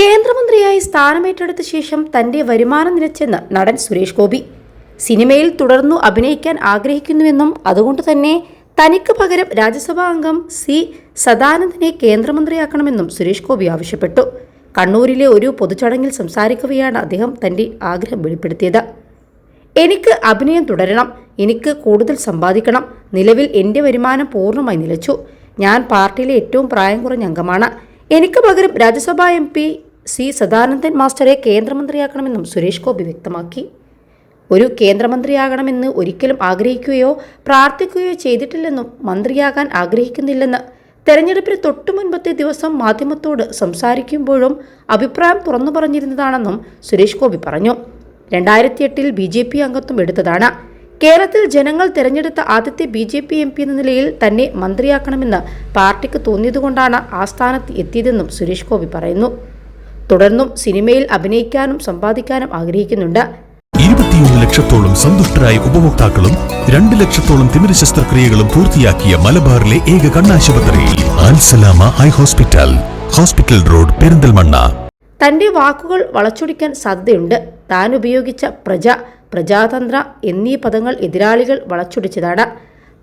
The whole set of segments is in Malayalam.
കേന്ദ്രമന്ത്രിയായി സ്ഥാനമേറ്റെടുത്ത ശേഷം തന്റെ വരുമാനം നിലച്ചെന്ന് നടൻ സുരേഷ് ഗോപി. സിനിമയിൽ തുടർന്നു അഭിനയിക്കാൻ ആഗ്രഹിക്കുന്നുവെന്നും അതുകൊണ്ട് തന്നെ തനിക്ക് പകരം രാജ്യസഭാ അംഗം സി സദാനന്ദനെ കേന്ദ്രമന്ത്രിയാക്കണമെന്നും സുരേഷ് ഗോപി ആവശ്യപ്പെട്ടു. കണ്ണൂരിലെ ഒരു പൊതുചടങ്ങിൽ സംസാരിക്കവെയാണ് അദ്ദേഹം തന്റെ ആഗ്രഹം വെളിപ്പെടുത്തിയത്. എനിക്ക് അഭിനയം തുടരണം എനിക്ക് കൂടുതൽ സമ്പാദിക്കണം. നിലവിൽ എന്റെ വരുമാനം പൂർണമായി നിലച്ചു. ഞാൻ പാർട്ടിയിലെ ഏറ്റവും പ്രായം കുറഞ്ഞ അംഗമാണ്. എനിക്ക് പകരം Rajya Sabha M P C Sadanandan മാസ്റ്ററെ കേന്ദ്രമന്ത്രിയാക്കണമെന്നും സുരേഷ് ഗോപി വ്യക്തമാക്കി. ഒരു കേന്ദ്രമന്ത്രിയാകണമെന്ന് ഒരിക്കലും ആഗ്രഹിക്കുകയോ പ്രാർത്ഥിക്കുകയോ ചെയ്തിട്ടില്ലെന്നും മന്ത്രിയാകാൻ ആഗ്രഹിക്കുന്നില്ലെന്ന് തെരഞ്ഞെടുപ്പിന് തൊട്ടു മുൻപത്തെ ദിവസം മാധ്യമത്തോട് സംസാരിക്കുമ്പോഴും അഭിപ്രായം തുറന്നു പറഞ്ഞിരുന്നതാണെന്നും സുരേഷ് ഗോപി പറഞ്ഞു. രണ്ടായിരത്തി എട്ടിൽ ബി ജെ പി അംഗത്വം എടുത്തതാണ്. കേരളത്തിൽ ജനങ്ങൾ തിരഞ്ഞെടുത്ത ആദ്യത്തെ B J P M P എന്ന നിലയിൽ തന്നെ മന്ത്രിയാക്കണമെന്ന് പാർട്ടിക്ക് തോന്നിയതുകൊണ്ടാണ് ആ സ്ഥാനത്ത് എത്തിയതെന്നും സുരേഷ് ഗോപി പറയുന്നു. തുടർന്നും സിനിമയിൽ അഭിനയിക്കാനും സമ്പാദിക്കാനും ആഗ്രഹിക്കുന്നുണ്ട്. ഇരുപത്തിയൊന്ന് ലക്ഷത്തോളം സന്തുഷ്ടരായ ഉപഭോക്താക്കളും രണ്ട് ലക്ഷത്തോളം തിമിര ശസ്ത്രക്രിയകളും പൂർത്തിയാക്കിയ മലബാറിലെ ഏക കണ്ണാശുപത്രിയിൽ Al Salama eye hospital hospital road Perinthalmanna. തന്റെ വാക്കുകൾ വളച്ചൊടിക്കാൻ സാധ്യതയുണ്ട്. താൻ ഉപയോഗിച്ച പ്രജ പ്രജാതന്ത്ര എന്നീ പദങ്ങൾ എതിരാളികൾ വളച്ചൊടിച്ചതാണ്.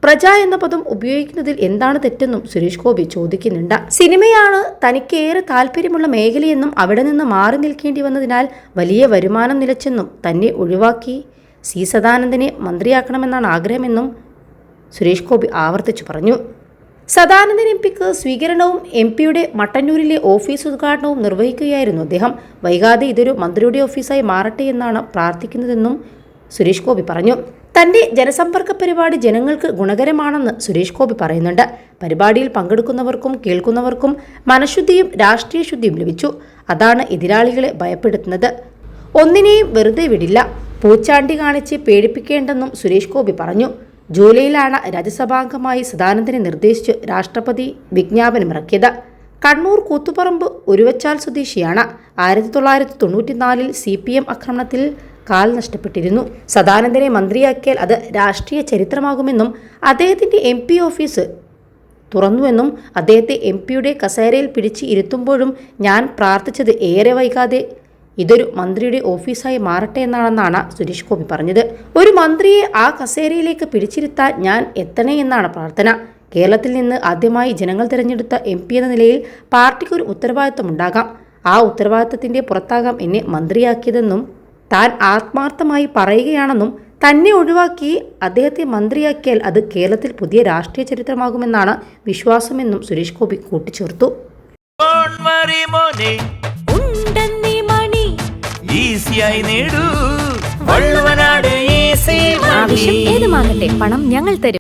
പ്രജ എന്ന പദം ഉപയോഗിക്കുന്നതിൽ എന്താണ് തെറ്റെന്നും സുരേഷ് ഗോപി ചോദിക്കുന്നുണ്ട്. സിനിമയാണ് തനിക്കേറെ താല്പര്യമുള്ള മേഖലയെന്നും അവിടെ നിന്ന് മാറി നിൽക്കേണ്ടി വന്നതിനാൽ വലിയ വരുമാനം നിലച്ചെന്നും തന്നെ ഒഴിവാക്കി. സി സദാനന്ദനെ മന്ത്രിയാക്കണമെന്നാണ് ആഗ്രഹമെന്നും സുരേഷ് ഗോപി ആവർത്തിച്ചു പറഞ്ഞു. സദാനന്ദൻ എം പിക്ക് സ്വീകരണവും എം പിയുടെ മട്ടന്നൂരിലെ ഓഫീസ് ഉദ്ഘാടനവും നിർവഹിക്കുകയായിരുന്നു അദ്ദേഹം. വൈകാതെ ഇതൊരു മന്ത്രിയുടെ ഓഫീസായി മാറട്ടെ എന്നാണ് പ്രാർത്ഥിക്കുന്നതെന്നും സുരേഷ് ഗോപി പറഞ്ഞു. തന്റെ ജനസമ്പർക്ക പരിപാടി ജനങ്ങൾക്ക് ഗുണകരമാണെന്ന് സുരേഷ് ഗോപി പറയുന്നുണ്ട്. പരിപാടിയിൽ പങ്കെടുക്കുന്നവർക്കും കേൾക്കുന്നവർക്കും മനഃശുദ്ധിയും രാഷ്ട്രീയ ശുദ്ധിയും ലഭിച്ചു. അതാണ് എതിരാളികളെ ഭയപ്പെടുത്തുന്നത്. ഒന്നിനെയും വെറുതെ വിടില്ല. പൂച്ചാണ്ടി കാണിച്ച് പേടിപ്പിക്കേണ്ടെന്നും സുരേഷ് ഗോപി പറഞ്ഞു. ജൂലൈയിലാണ് രാജ്യസഭാംഗമായി സദാനന്ദനെ നിർദ്ദേശിച്ച് രാഷ്ട്രപതി വിജ്ഞാപനമിറക്കിയത് കണ്ണൂർ കൂത്തുപറമ്പ് ഒരുവച്ചാൽ സ്വദേശിയാണ്. ആയിരത്തി തൊള്ളായിരത്തി തൊണ്ണൂറ്റിനാലിൽ സി പി എം ആക്രമണത്തിൽ കാൽ നഷ്ടപ്പെട്ടിരുന്നു. സദാനന്ദനെ മന്ത്രിയാക്കിയാൽ അത് രാഷ്ട്രീയ ചരിത്രമാകുമെന്നും അദ്ദേഹത്തിന്റെ എം പി ഓഫീസ് തുറന്നുവെന്നും അദ്ദേഹത്തെ എം പിയുടെ കസേരയിൽ പിടിച്ച് ഇരുത്തുമ്പോഴും ഞാൻ പ്രാർത്ഥിച്ചത് ഏറെ വൈകാതെ ഇതൊരു മന്ത്രിയുടെ ഓഫീസായി മാറട്ടെ എന്നാണെന്നാണ് സുരേഷ് ഗോപി പറഞ്ഞത്. ഒരു മന്ത്രിയെ ആ കസേരയിലേക്ക് പിടിച്ചിരുത്താൻ ഞാൻ എത്തണേ എന്നാണ് പ്രാർത്ഥന. കേരളത്തിൽ നിന്ന് ആദ്യമായി ജനങ്ങൾ തിരഞ്ഞെടുത്ത എം പി എന്ന നിലയിൽ പാർട്ടിക്ക് ഒരു ഉത്തരവാദിത്തം ഉണ്ടാകാം. ആ ഉത്തരവാദിത്തത്തിന്റെ പുറത്താകാം എന്നെ മന്ത്രിയാക്കിയതെന്നും താൻ ആത്മാർത്ഥമായി പറയുകയാണെന്നും തന്നെ ഒഴിവാക്കി അദ്ദേഹത്തെ മന്ത്രിയാക്കിയാൽ അത് കേരളത്തിൽ പുതിയ രാഷ്ട്രീയ ചരിത്രമാകുമെന്നാണ് വിശ്വാസമെന്നും സുരേഷ് ഗോപി കൂട്ടിച്ചേർത്തു. ആവശ്യം ഏതുമാകട്ടെ പണം ഞങ്ങൾ തരും.